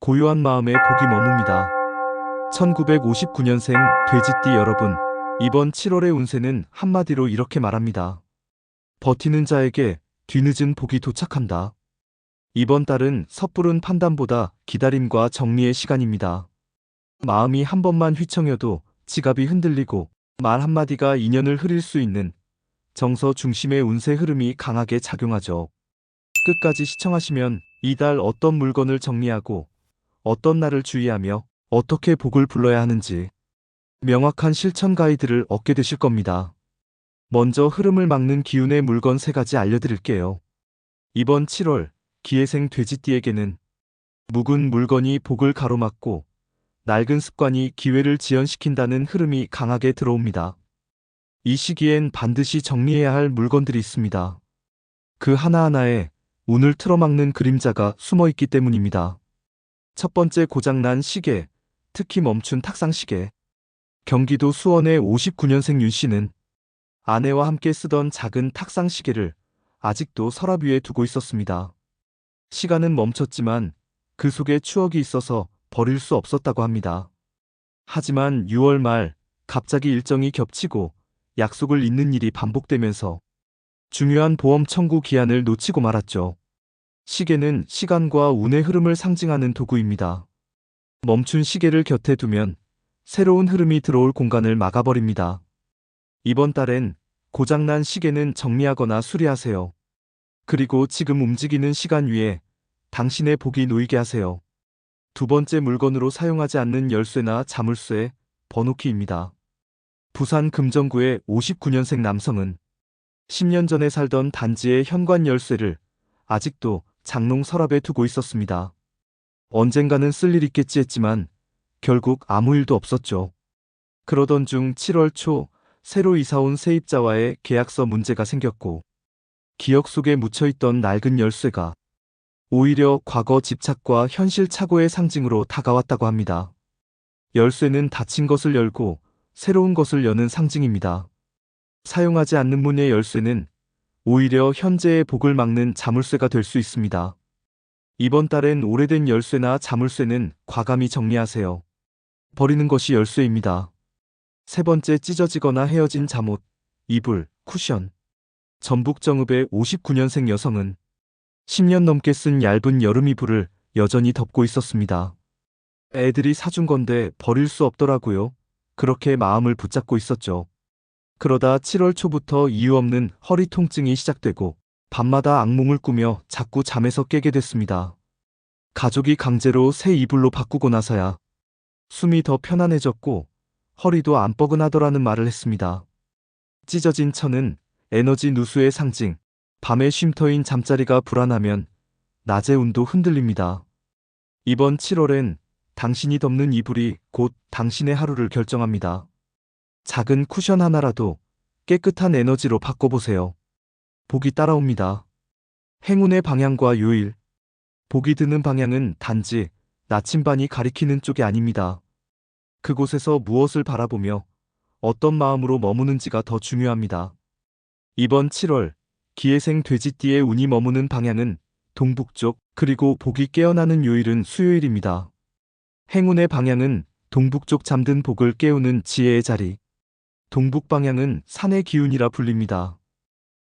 고요한 마음에 복이 머뭅니다. 1959년생 돼지띠 여러분, 이번 7월의 운세는 한마디로 이렇게 말합니다. 버티는 자에게 뒤늦은 복이 도착한다. 이번 달은 섣부른 판단보다 기다림과 정리의 시간입니다. 마음이 한 번만 휘청여도 지갑이 흔들리고 말 한마디가 인연을 흐릴 수 있는 정서 중심의 운세 흐름이 강하게 작용하죠. 끝까지 시청하시면 이달 어떤 물건을 정리하고 어떤 날을 주의하며 어떻게 복을 불러야 하는지 명확한 실천 가이드를 얻게 되실 겁니다. 먼저 흐름을 막는 기운의 물건 세 가지 알려드릴게요. 이번 7월 기회생 돼지띠에게는 묵은 물건이 복을 가로막고 낡은 습관이 기회를 지연시킨다는 흐름이 강하게 들어옵니다. 이 시기엔 반드시 정리해야 할 물건들이 있습니다. 그 하나하나에 운을 틀어막는 그림자가 숨어 있기 때문입니다. 첫 번째 고장난 시계, 특히 멈춘 탁상 시계. 경기도 수원의 59년생 윤 씨는 아내와 함께 쓰던 작은 탁상 시계를 아직도 서랍 위에 두고 있었습니다. 시간은 멈췄지만 그 속에 추억이 있어서 버릴 수 없었다고 합니다. 하지만 6월 말 갑자기 일정이 겹치고 약속을 잇는 일이 반복되면서 중요한 보험 청구 기한을 놓치고 말았죠. 시계는 시간과 운의 흐름을 상징하는 도구입니다. 멈춘 시계를 곁에 두면 새로운 흐름이 들어올 공간을 막아버립니다. 이번 달엔 고장난 시계는 정리하거나 수리하세요. 그리고 지금 움직이는 시간 위에 당신의 복이 놓이게 하세요. 두 번째 물건으로 사용하지 않는 열쇠나 자물쇠, 번호키입니다. 부산 금정구의 59년생 남성은 10년 전에 살던 단지의 현관 열쇠를 아직도 장롱 서랍에 두고 있었습니다. 언젠가는 쓸 일 있겠지 했지만 결국 아무 일도 없었죠. 그러던 중 7월 초 새로 이사온 세입자와의 계약서 문제가 생겼고 기억 속에 묻혀있던 낡은 열쇠가 오히려 과거 집착과 현실 착오의 상징으로 다가왔다고 합니다. 열쇠는 닫힌 것을 열고 새로운 것을 여는 상징입니다. 사용하지 않는 문의 열쇠는 오히려 현재의 복을 막는 자물쇠가 될 수 있습니다. 이번 달엔 오래된 열쇠나 자물쇠는 과감히 정리하세요. 버리는 것이 열쇠입니다. 세 번째 찢어지거나 헤어진 잠옷, 이불, 쿠션. 전북정읍의 59년생 여성은 10년 넘게 쓴 얇은 여름 이불을 여전히 덮고 있었습니다. 애들이 사준 건데 버릴 수 없더라고요. 그렇게 마음을 붙잡고 있었죠. 그러다 7월 초부터 이유 없는 허리 통증이 시작되고 밤마다 악몽을 꾸며 자꾸 잠에서 깨게 됐습니다. 가족이 강제로 새 이불로 바꾸고 나서야 숨이 더 편안해졌고 허리도 안 뻐근하더라는 말을 했습니다. 찢어진 천은 에너지 누수의 상징, 밤의 쉼터인 잠자리가 불안하면 낮의 운도 흔들립니다. 이번 7월엔 당신이 덮는 이불이 곧 당신의 하루를 결정합니다. 작은 쿠션 하나라도 깨끗한 에너지로 바꿔보세요. 복이 따라옵니다. 행운의 방향과 요일. 복이 드는 방향은 단지 나침반이 가리키는 쪽이 아닙니다. 그곳에서 무엇을 바라보며 어떤 마음으로 머무는지가 더 중요합니다. 이번 7월 기회생 돼지띠의 운이 머무는 방향은 동북쪽 그리고 복이 깨어나는 요일은 수요일입니다. 행운의 방향은 동북쪽 잠든 복을 깨우는 지혜의 자리. 동북 방향은 산의 기운이라 불립니다.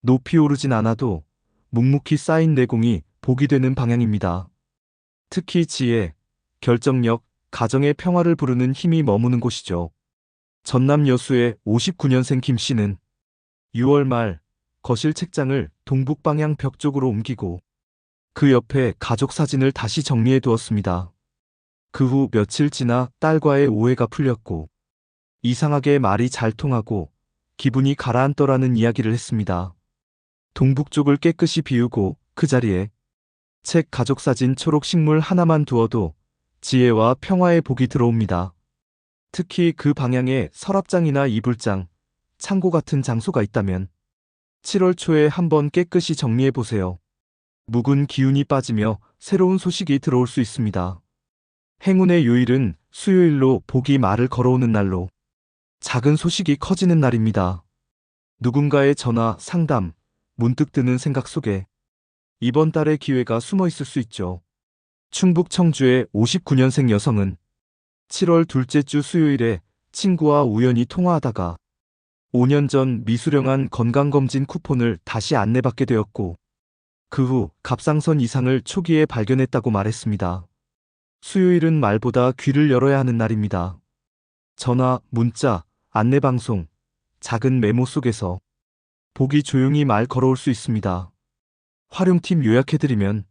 높이 오르진 않아도 묵묵히 쌓인 내공이 복이 되는 방향입니다. 특히 지혜, 결정력, 가정의 평화를 부르는 힘이 머무는 곳이죠. 전남 여수의 59년생 김 씨는 6월 말 거실 책장을 동북 방향 벽 쪽으로 옮기고 그 옆에 가족 사진을 다시 정리해 두었습니다. 그 후 며칠 지나 딸과의 오해가 풀렸고 이상하게 말이 잘 통하고 기분이 가라앉더라는 이야기를 했습니다. 동북 쪽을 깨끗이 비우고 그 자리에 책 가족 사진 초록 식물 하나만 두어도 지혜와 평화의 복이 들어옵니다. 특히 그 방향에 서랍장이나 이불장, 창고 같은 장소가 있다면 7월 초에 한번 깨끗이 정리해 보세요. 묵은 기운이 빠지며 새로운 소식이 들어올 수 있습니다. 행운의 요일은 수요일로 복이 말을 걸어오는 날로 작은 소식이 커지는 날입니다. 누군가의 전화, 상담, 문득 드는 생각 속에 이번 달의 기회가 숨어 있을 수 있죠. 충북 청주의 59년생 여성은 7월 둘째 주 수요일에 친구와 우연히 통화하다가 5년 전 미수령한 건강검진 쿠폰을 다시 안내받게 되었고 그 후 갑상선 이상을 초기에 발견했다고 말했습니다. 수요일은 말보다 귀를 열어야 하는 날입니다. 전화, 문자, 안내방송, 작은 메모 속에서 보기 조용히 말 걸어올 수 있습니다. 활용팀 요약해드리면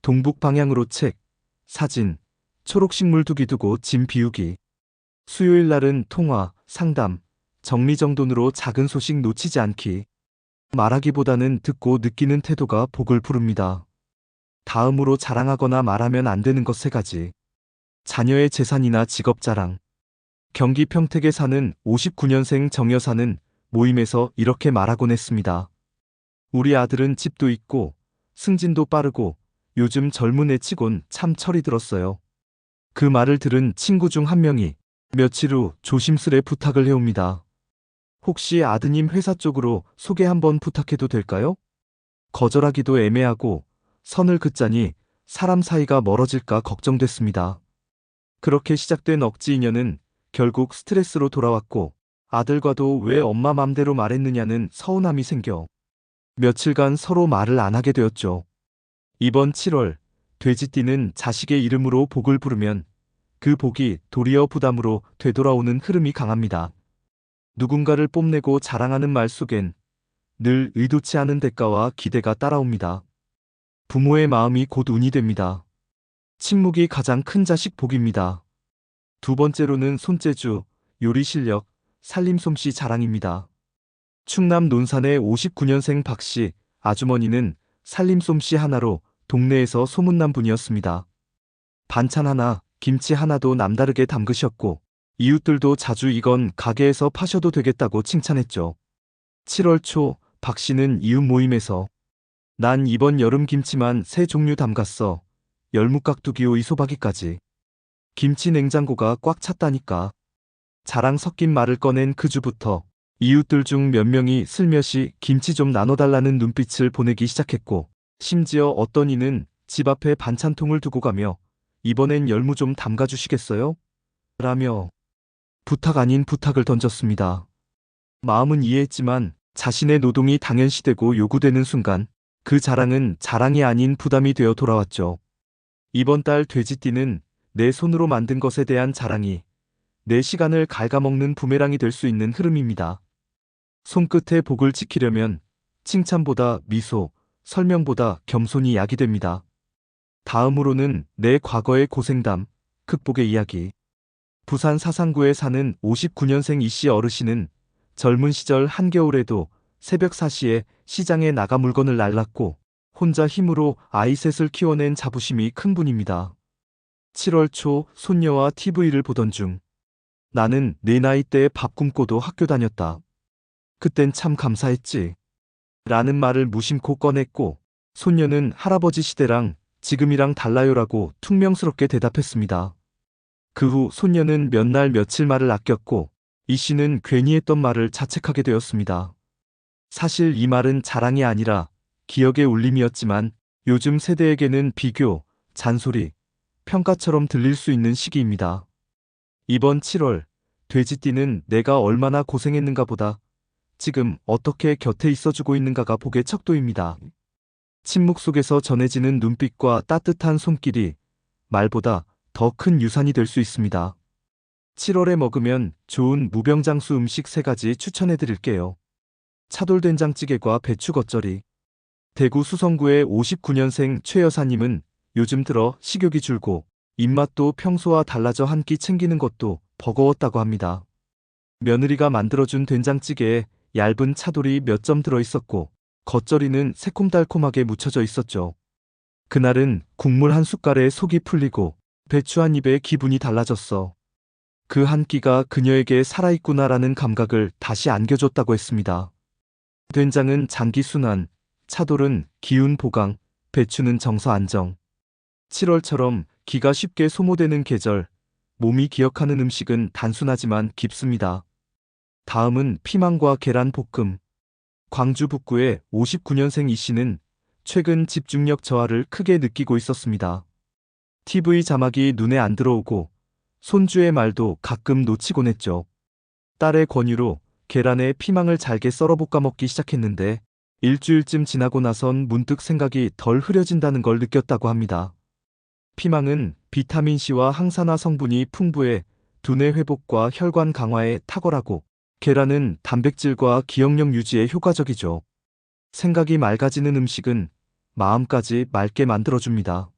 동북 방향으로 책, 사진, 초록식물 두기 두고 짐 비우기. 수요일 날은 통화, 상담, 정리정돈으로 작은 소식 놓치지 않기. 말하기보다는 듣고 느끼는 태도가 복을 부릅니다. 다음으로 자랑하거나 말하면 안 되는 것 세 가지. 자녀의 재산이나 직업 자랑. 경기 평택에 사는 59년생 정 여사는 모임에서 이렇게 말하곤 했습니다. 우리 아들은 집도 있고 승진도 빠르고 요즘 젊은 애 치곤 참 철이 들었어요. 그 말을 들은 친구 중 한 명이 며칠 후 조심스레 부탁을 해옵니다. 혹시 아드님 회사 쪽으로 소개 한번 부탁해도 될까요? 거절하기도 애매하고 선을 긋자니 사람 사이가 멀어질까 걱정됐습니다. 그렇게 시작된 억지 인연은 결국 스트레스로 돌아왔고 아들과도 왜 엄마 맘대로 말했느냐는 서운함이 생겨 며칠간 서로 말을 안 하게 되었죠. 이번 7월 돼지띠는 자식의 이름으로 복을 부르면 그 복이 도리어 부담으로 되돌아오는 흐름이 강합니다. 누군가를 뽐내고 자랑하는 말 속엔 늘 의도치 않은 대가와 기대가 따라옵니다. 부모의 마음이 곧 운이 됩니다. 침묵이 가장 큰 자식 복입니다. 두 번째로는 손재주, 요리 실력, 살림 솜씨 자랑입니다. 충남 논산의 59년생 박씨 아주머니는 살림 솜씨 하나로 동네에서 소문난 분이었습니다. 반찬 하나, 김치 하나도 남다르게 담그셨고 이웃들도 자주 이건 가게에서 파셔도 되겠다고 칭찬했죠. 7월 초 박 씨는 이웃 모임에서 난 이번 여름 김치만 세 종류 담갔어. 열무깍두기 오이 소박이까지. 김치 냉장고가 꽉 찼다니까. 자랑 섞인 말을 꺼낸 그 주부터 이웃들 중 몇 명이 슬며시 김치 좀 나눠달라는 눈빛을 보내기 시작했고 심지어 어떤 이는 집 앞에 반찬통을 두고 가며 이번엔 열무 좀 담가주시겠어요? 라며 부탁 아닌 부탁을 던졌습니다. 마음은 이해했지만 자신의 노동이 당연시되고 요구되는 순간 그 자랑은 자랑이 아닌 부담이 되어 돌아왔죠. 이번 달 돼지띠는 내 손으로 만든 것에 대한 자랑이 내 시간을 갉아먹는 부메랑이 될 수 있는 흐름입니다. 손끝에 복을 지키려면 칭찬보다 미소, 설명보다 겸손이 약이 됩니다. 다음으로는 내 과거의 고생담, 극복의 이야기. 부산 사상구에 사는 59년생 이씨 어르신은 젊은 시절 한겨울에도 새벽 4시에 시장에 나가 물건을 날랐고 혼자 힘으로 아이 셋을 키워낸 자부심이 큰 분입니다. 7월 초 손녀와 TV를 보던 중 나는 내 나이 때에 밥 굶고도 학교 다녔다. 그땐 참 감사했지. 라는 말을 무심코 꺼냈고 손녀는 할아버지 시대랑 지금이랑 달라요라고 퉁명스럽게 대답했습니다. 그 후 손녀는 몇 날 며칠 말을 아꼈고 이 씨는 괜히 했던 말을 자책하게 되었습니다. 사실 이 말은 자랑이 아니라 기억의 울림이었지만 요즘 세대에게는 비교, 잔소리, 평가처럼 들릴 수 있는 시기입니다. 이번 7월 돼지띠는 내가 얼마나 고생했는가 보다 지금 어떻게 곁에 있어주고 있는가가 복의 척도입니다. 침묵 속에서 전해지는 눈빛과 따뜻한 손길이 말보다 더 큰 유산이 될 수 있습니다. 7월에 먹으면 좋은 무병장수 음식 3가지 추천해 드릴게요. 차돌된장찌개과 배추 겉절이. 대구 수성구의 59년생 최 여사님은 요즘 들어 식욕이 줄고 입맛도 평소와 달라져 한 끼 챙기는 것도 버거웠다고 합니다. 며느리가 만들어준 된장찌개에 얇은 차돌이 몇 점 들어있었고 겉절이는 새콤달콤하게 묻혀져 있었죠. 그날은 국물 한 숟갈에 속이 풀리고 배추 한 입에 기분이 달라졌어. 그 한 끼가 그녀에게 살아있구나라는 감각을 다시 안겨줬다고 했습니다. 된장은 장기 순환, 차돌은 기운 보강, 배추는 정서 안정. 7월처럼 기가 쉽게 소모되는 계절, 몸이 기억하는 음식은 단순하지만 깊습니다. 다음은 피망과 계란 볶음. 광주 북구의 59년생 이 씨는 최근 집중력 저하를 크게 느끼고 있었습니다. TV 자막이 눈에 안 들어오고 손주의 말도 가끔 놓치곤 했죠. 딸의 권유로 계란에 피망을 잘게 썰어 볶아 먹기 시작했는데 일주일쯤 지나고 나선 문득 생각이 덜 흐려진다는 걸 느꼈다고 합니다. 피망은 비타민C와 항산화 성분이 풍부해 두뇌 회복과 혈관 강화에 탁월하고 계란은 단백질과 기억력 유지에 효과적이죠. 생각이 맑아지는 음식은 마음까지 맑게 만들어줍니다.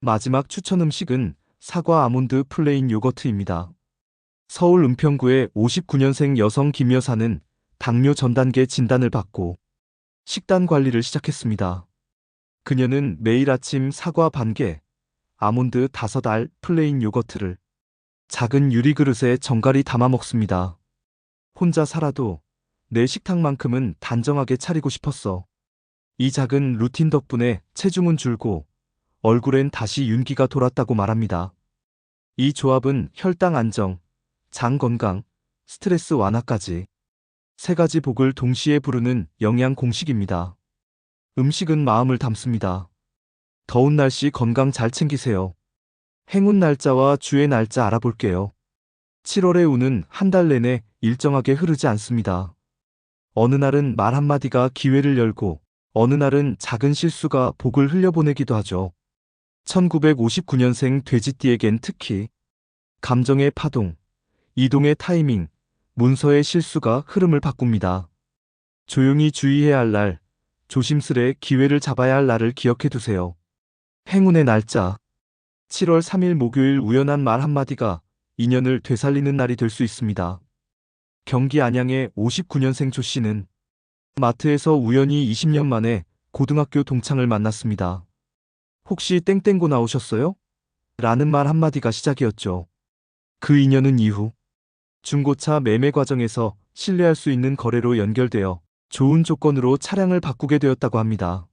마지막 추천 음식은 사과 아몬드 플레인 요거트입니다. 서울 은평구의 59년생 여성 김 여사는 당뇨 전 단계 진단을 받고 식단 관리를 시작했습니다. 그녀는 매일 아침 사과 반 개, 아몬드 다섯 알 플레인 요거트를 작은 유리 그릇에 정갈히 담아 먹습니다. 혼자 살아도 내 식탁만큼은 단정하게 차리고 싶었어. 이 작은 루틴 덕분에 체중은 줄고 얼굴엔 다시 윤기가 돌았다고 말합니다. 이 조합은 혈당 안정, 장 건강, 스트레스 완화까지 세 가지 복을 동시에 부르는 영양 공식입니다. 음식은 마음을 담습니다. 더운 날씨 건강 잘 챙기세요. 행운 날짜와 주의 날짜 알아볼게요. 7월의 운은 한 달 내내 일정하게 흐르지 않습니다. 어느 날은 말 한마디가 기회를 열고 어느 날은 작은 실수가 복을 흘려보내기도 하죠. 1959년생 돼지띠에겐 특히 감정의 파동, 이동의 타이밍, 문서의 실수가 흐름을 바꿉니다. 조용히 주의해야 할 날, 조심스레 기회를 잡아야 할 날을 기억해 두세요. 행운의 날짜. 7월 3일 목요일 우연한 말 한마디가 인연을 되살리는 날이 될 수 있습니다. 경기 안양의 59년생 조 씨는 마트에서 우연히 20년 만에 고등학교 동창을 만났습니다. 혹시 땡땡고 나오셨어요? 라는 말 한마디가 시작이었죠. 그 인연은 이후 중고차 매매 과정에서 신뢰할 수 있는 거래로 연결되어 좋은 조건으로 차량을 바꾸게 되었다고 합니다.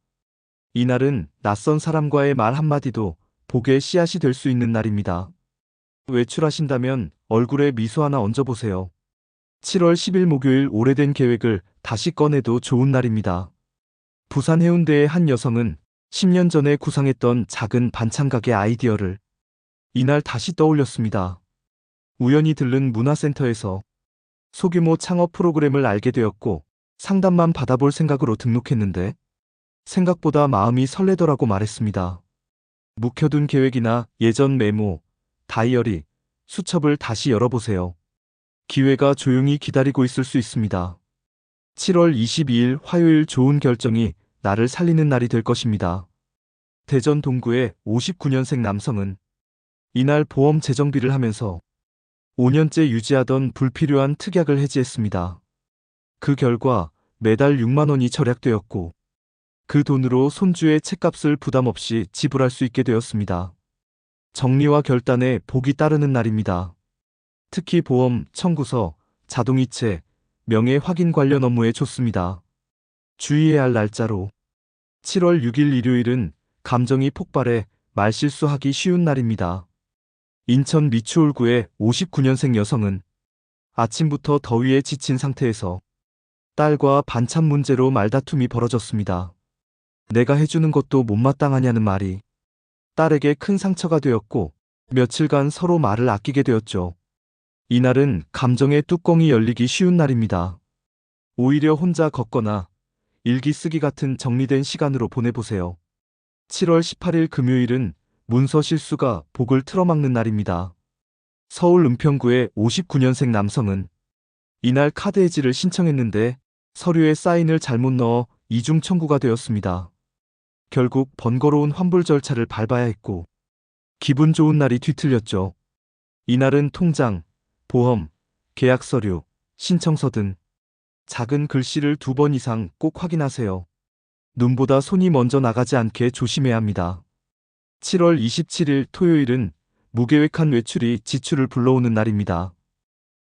이날은 낯선 사람과의 말 한마디도 복의 씨앗이 될 수 있는 날입니다. 외출하신다면 얼굴에 미소 하나 얹어보세요. 7월 10일 목요일 오래된 계획을 다시 꺼내도 좋은 날입니다. 부산 해운대의 한 여성은 10년 전에 구상했던 작은 반찬 가게 아이디어를 이날 다시 떠올렸습니다. 우연히 들른 문화센터에서 소규모 창업 프로그램을 알게 되었고 상담만 받아볼 생각으로 등록했는데 생각보다 마음이 설레더라고 말했습니다. 묵혀둔 계획이나 예전 메모, 다이어리, 수첩을 다시 열어보세요. 기회가 조용히 기다리고 있을 수 있습니다. 7월 22일 화요일 좋은 결정이 나를 살리는 날이 될 것입니다. 대전 동구의 59년생 남성은 이날 보험 재정비를 하면서 5년째 유지하던 불필요한 특약을 해지했습니다. 그 결과 매달 6만 원이 절약되었고 그 돈으로 손주의 책값을 부담 없이 지불할 수 있게 되었습니다. 정리와 결단에 복이 따르는 날입니다. 특히 보험, 청구서, 자동이체, 명예 확인 관련 업무에 좋습니다. 주의해야 할 날짜로 7월 6일 일요일은 감정이 폭발해 말실수하기 쉬운 날입니다. 인천 미추홀구의 59년생 여성은 아침부터 더위에 지친 상태에서 딸과 반찬 문제로 말다툼이 벌어졌습니다. 내가 해주는 것도 못마땅하냐는 말이 딸에게 큰 상처가 되었고 며칠간 서로 말을 아끼게 되었죠. 이날은 감정의 뚜껑이 열리기 쉬운 날입니다. 오히려 혼자 걷거나 일기 쓰기 같은 정리된 시간으로 보내보세요. 7월 18일 금요일은 문서 실수가 복을 틀어막는 날입니다. 서울 은평구의 59년생 남성은 이날 카드 해지를 신청했는데 서류에 사인을 잘못 넣어 이중 청구가 되었습니다. 결국 번거로운 환불 절차를 밟아야 했고 기분 좋은 날이 뒤틀렸죠. 이날은 통장, 보험, 계약 서류, 신청서 등 작은 글씨를 두 번 이상 꼭 확인하세요. 눈보다 손이 먼저 나가지 않게 조심해야 합니다. 7월 27일 토요일은 무계획한 외출이 지출을 불러오는 날입니다.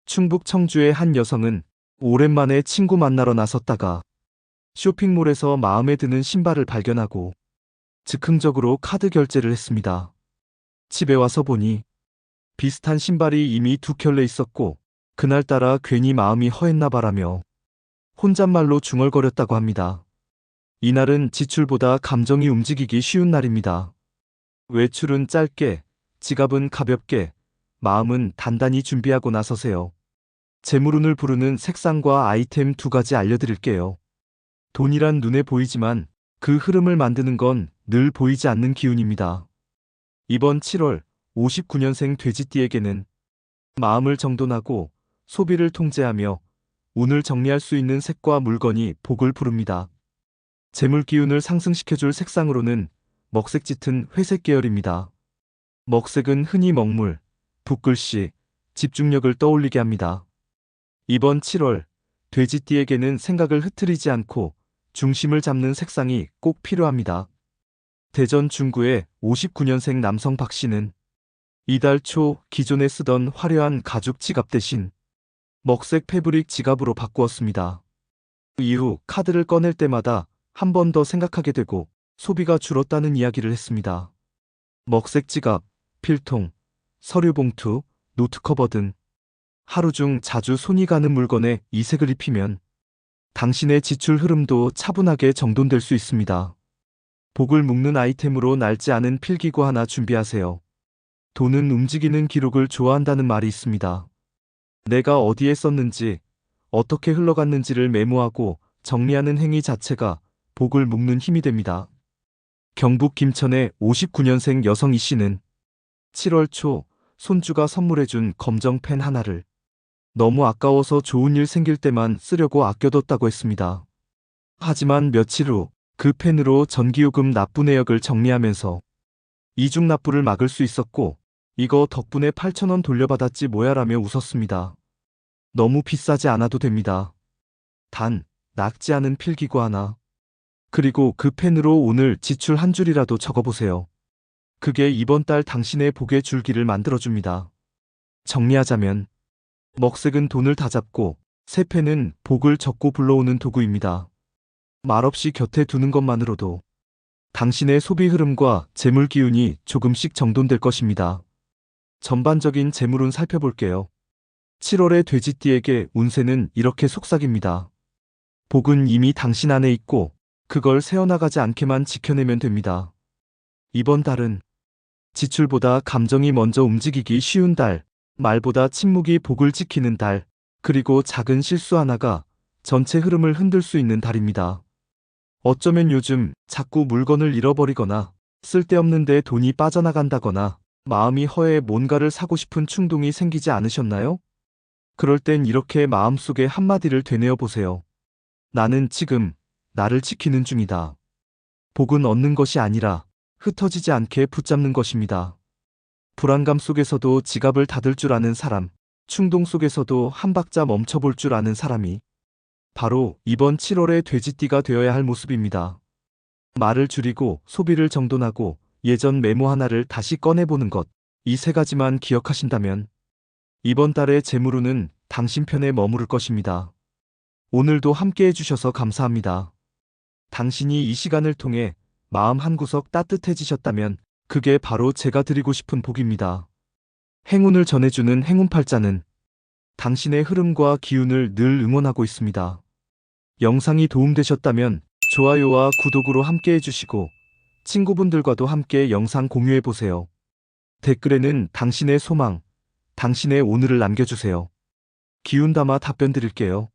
충북 청주의 한 여성은 오랜만에 친구 만나러 나섰다가 쇼핑몰에서 마음에 드는 신발을 발견하고 즉흥적으로 카드 결제를 했습니다. 집에 와서 보니 비슷한 신발이 이미 두 켤레 있었고 그날따라 괜히 마음이 허했나 바라며 혼잣말로 중얼거렸다고 합니다. 이날은 지출보다 감정이 움직이기 쉬운 날입니다. 외출은 짧게, 지갑은 가볍게, 마음은 단단히 준비하고 나서세요. 재물운을 부르는 색상과 아이템 두 가지 알려드릴게요. 돈이란 눈에 보이지만 그 흐름을 만드는 건 늘 보이지 않는 기운입니다. 이번 7월 59년생 돼지띠에게는 마음을 정돈하고 소비를 통제하며 운을 정리할 수 있는 색과 물건이 복을 부릅니다. 재물 기운을 상승시켜줄 색상으로는 먹색 짙은 회색 계열입니다. 먹색은 흔히 먹물, 붓글씨, 집중력을 떠올리게 합니다. 이번 7월 돼지띠에게는 생각을 흐트리지 않고 중심을 잡는 색상이 꼭 필요합니다. 대전 중구의 59년생 남성 박 씨는 이달 초 기존에 쓰던 화려한 가죽 지갑 대신 먹색 패브릭 지갑으로 바꾸었습니다. 이후 카드를 꺼낼 때마다 한 번 더 생각하게 되고 소비가 줄었다는 이야기를 했습니다. 먹색 지갑, 필통, 서류 봉투, 노트 커버 등 하루 중 자주 손이 가는 물건에 이 색을 입히면 당신의 지출 흐름도 차분하게 정돈될 수 있습니다. 복을 묶는 아이템으로 낡지 않은 필기구 하나 준비하세요. 돈은 움직이는 기록을 좋아한다는 말이 있습니다. 내가 어디에 썼는지, 어떻게 흘러갔는지를 메모하고 정리하는 행위 자체가 복을 묶는 힘이 됩니다. 경북 김천의 59년생 여성 이 씨는 7월 초 손주가 선물해준 검정 펜 하나를 너무 아까워서 좋은 일 생길 때만 쓰려고 아껴뒀다고 했습니다. 하지만 며칠 후 그 펜으로 전기요금 납부 내역을 정리하면서 이중 납부를 막을 수 있었고 이거 덕분에 8천원 돌려받았지 뭐야라며 웃었습니다. 너무 비싸지 않아도 됩니다. 단, 낡지 않은 필기구 하나. 그리고 그 펜으로 오늘 지출 한 줄이라도 적어보세요. 그게 이번 달 당신의 복의 줄기를 만들어줍니다. 정리하자면, 먹색은 돈을 다 잡고, 새 펜은 복을 적고 불러오는 도구입니다. 말없이 곁에 두는 것만으로도 당신의 소비 흐름과 재물 기운이 조금씩 정돈될 것입니다. 전반적인 재물운 살펴볼게요. 7월의 돼지띠에게 운세는 이렇게 속삭입니다. 복은 이미 당신 안에 있고 그걸 새어나가지 않게만 지켜내면 됩니다. 이번 달은 지출보다 감정이 먼저 움직이기 쉬운 달, 말보다 침묵이 복을 지키는 달, 그리고 작은 실수 하나가 전체 흐름을 흔들 수 있는 달입니다. 어쩌면 요즘 자꾸 물건을 잃어버리거나 쓸데없는데 돈이 빠져나간다거나 마음이 허해 뭔가를 사고 싶은 충동이 생기지 않으셨나요? 그럴 땐 이렇게 마음속에 한마디를 되뇌어 보세요. 나는 지금 나를 지키는 중이다. 복은 얻는 것이 아니라 흩어지지 않게 붙잡는 것입니다. 불안감 속에서도 지갑을 닫을 줄 아는 사람, 충동 속에서도 한 박자 멈춰볼 줄 아는 사람이 바로 이번 7월의 돼지띠가 되어야 할 모습입니다. 말을 줄이고 소비를 정돈하고 예전 메모 하나를 다시 꺼내보는 것, 이 세 가지만 기억하신다면 이번 달의 재물운은 당신 편에 머무를 것입니다. 오늘도 함께 해주셔서 감사합니다. 당신이 이 시간을 통해 마음 한구석 따뜻해지셨다면 그게 바로 제가 드리고 싶은 복입니다. 행운을 전해주는 행운팔자는 당신의 흐름과 기운을 늘 응원하고 있습니다. 영상이 도움되셨다면 좋아요와 구독으로 함께 해주시고 친구분들과도 함께 영상 공유해보세요. 댓글에는 당신의 소망, 당신의 오늘을 남겨주세요. 기운 담아 답변 드릴게요.